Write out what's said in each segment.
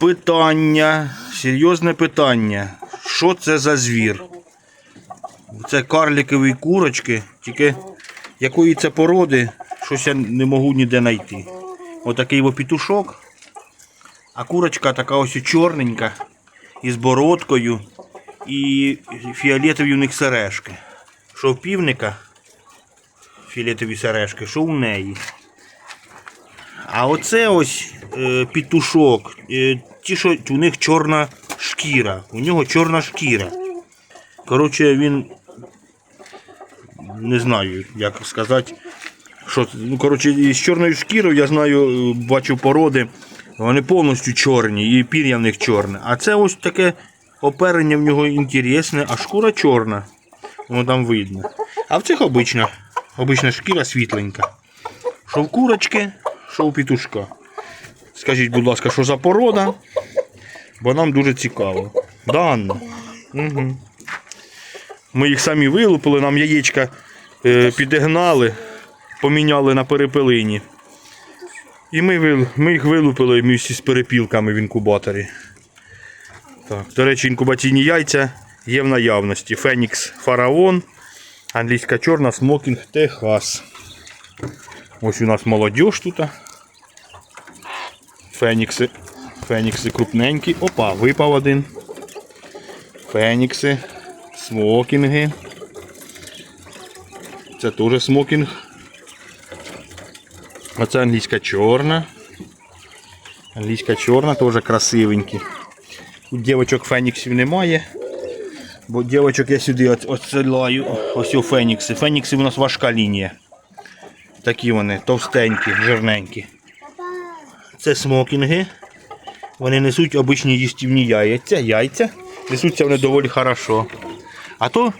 питання, серйозне питання. Що це за звір? Це карликові курочки, тільки якої це породи, щось я не можу ніде знайти. Отакий во петушок. А курочка така ось чорненька, із бородкою і фіолетові у них сережки. Що в півника фіолетові сережки, що у неї. А оце ось е, петушок. Е, ті, що у них чорна шкіра. У нього чорна шкіра. Коротше, він. Не знаю, як сказати. Що, ну, коротше, із чорною шкірою я знаю, бачу породи. Вони повністю чорні, і пір'я в них чорне. А це ось таке оперення в нього інтересне, а шкура чорна. Воно там видно. А в цих обична, обична шкіра світленька. Що в курочки, що у петушка. Скажіть, будь ласка, що за порода? Бо нам дуже цікаво. Да, Анна? Угу. Ми їх самі вилупили, нам яєчка е, підігнали, поміняли на перепелині. І ми, ми їх вилупили місці з перепілками в інкубаторі. Так, до речі, інкубаційні яйця є в наявності. Фенікс Фараон, англійська чорна, смокінг Техас. Ось у нас молодіж тут. Фенікси. Фенікси крупненькі. Опа, випав один. Фенікси. Смокінги. Це теж смокінг. Оце англійська чорна. Англійська чорна, теж красивенькі. У дівочок феніксів немає. Бо дівочок я сюди от- Ось у фенікси. Фенікси у нас важка лінія. Такі вони товстенькі, жирненькі. Це смокінги. Вони несуть обичні їстівні яйця. Яйця. Несуться вони доволі хорошо. А то,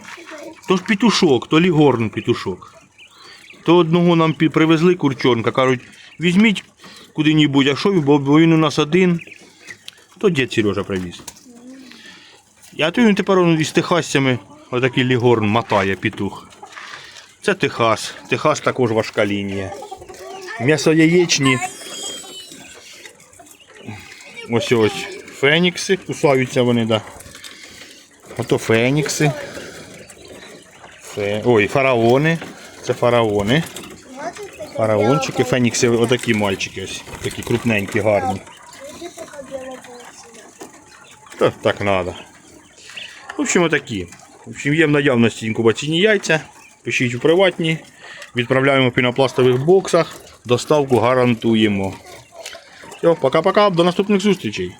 то ж петушок, то лігорн петушок. То одного нам привезли курчонка, кажуть, візьміть куди-небудь, а що бо він у нас один. То дід Сережа привіз. А то він тепер он із техасцями отакий лігорн мотає петух. Це Техас. Техас також важка лінія. М'ясо яєчні. Ось ось фенікси. Кусаються вони, да. Ото фенікси. Фе... Ой, фараони. Це фараони. Фараончики, фенікси, отакі мальчики ось. Такі крупненькі, гарні. Та, так треба. В общем, отакі. В общем, є в наявності інкубаційні яйця. Пишіть у приватні. Відправляємо в пінопластових боксах. Доставку гарантуємо. Все, пока-пока, до наступних зустрічей.